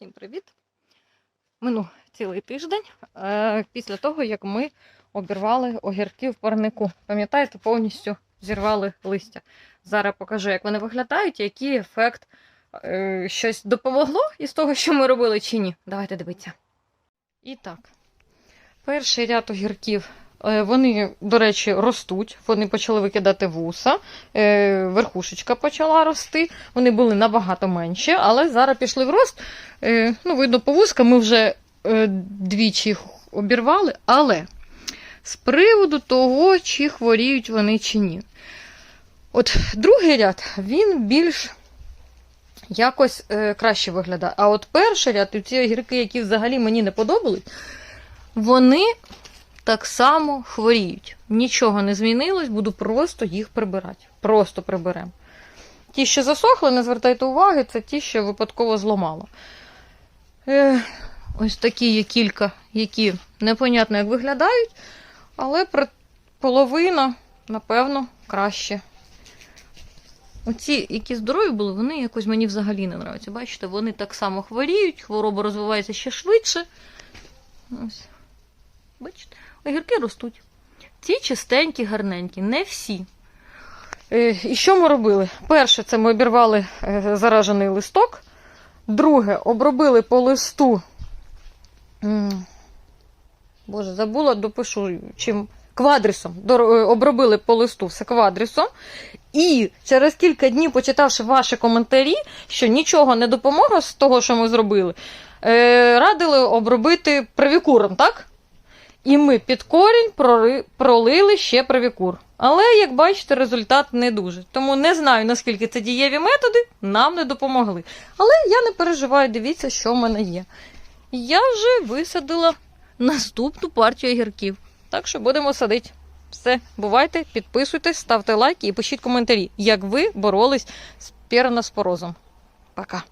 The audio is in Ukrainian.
Всім привіт! Минув цілий тиждень е, після того, як ми обірвали огірки в парнику. Пам'ятаєте, повністю зірвали листя. Зараз покажу, як вони виглядають, який ефект е, щось допомогло із того, що ми робили, чи ні. Давайте дивитися. І так, перший ряд огірків. Е, Вони, до речі, ростуть, вони почали викидати вуса, е, верхушечка почала рости. Вони були набагато менші, але зараз пішли в рост. Е, ну, видно, по вузкам ми вже двічі їх обірвали, але з приводу того, чи хворіють вони чи ні. От другий ряд, він більш якось краще виглядає. А от перший ряд, і ці огірки, які взагалі мені не подобались, вони так само хворіють. Нічого не змінилось, буду просто їх прибирати. Просто приберемо. Ті, що засохли, не звертайте уваги, це ті, що випадково зламало. Е, ось такі є кілька, які непонятно як виглядають, але половина, напевно, краще. Оці, які здорові були, вони якось мені взагалі не нравляться. Бачите, вони так само хворіють, хвороба розвивається ще швидше. Ось. Бачите, огірки ростуть. Ці чистенькі, гарненькі, не всі. Е, І що ми робили? Перше, це ми обірвали е, заражений листок. Друге, обробили по листу. Боже, забула, допишу чим. Квадрісом. Е, Обробили по листу все квадрісом. І через кілька днів, почитавши ваші коментарі, що нічого не допомогло з того, що ми зробили, радили обробити привікуром, так? І ми під корінь пролили ще привікур. Але, як бачите, результат не дуже. Тому не знаю, наскільки це дієві методи, нам не допомогли. Але я не переживаю, дивіться, що в мене є. Я вже висадила наступну партію огірків. Так що будемо садити. Все, бувайте, підписуйтесь, ставте лайки і пишіть коментарі, як ви боролись з піраноспорозом. Пока.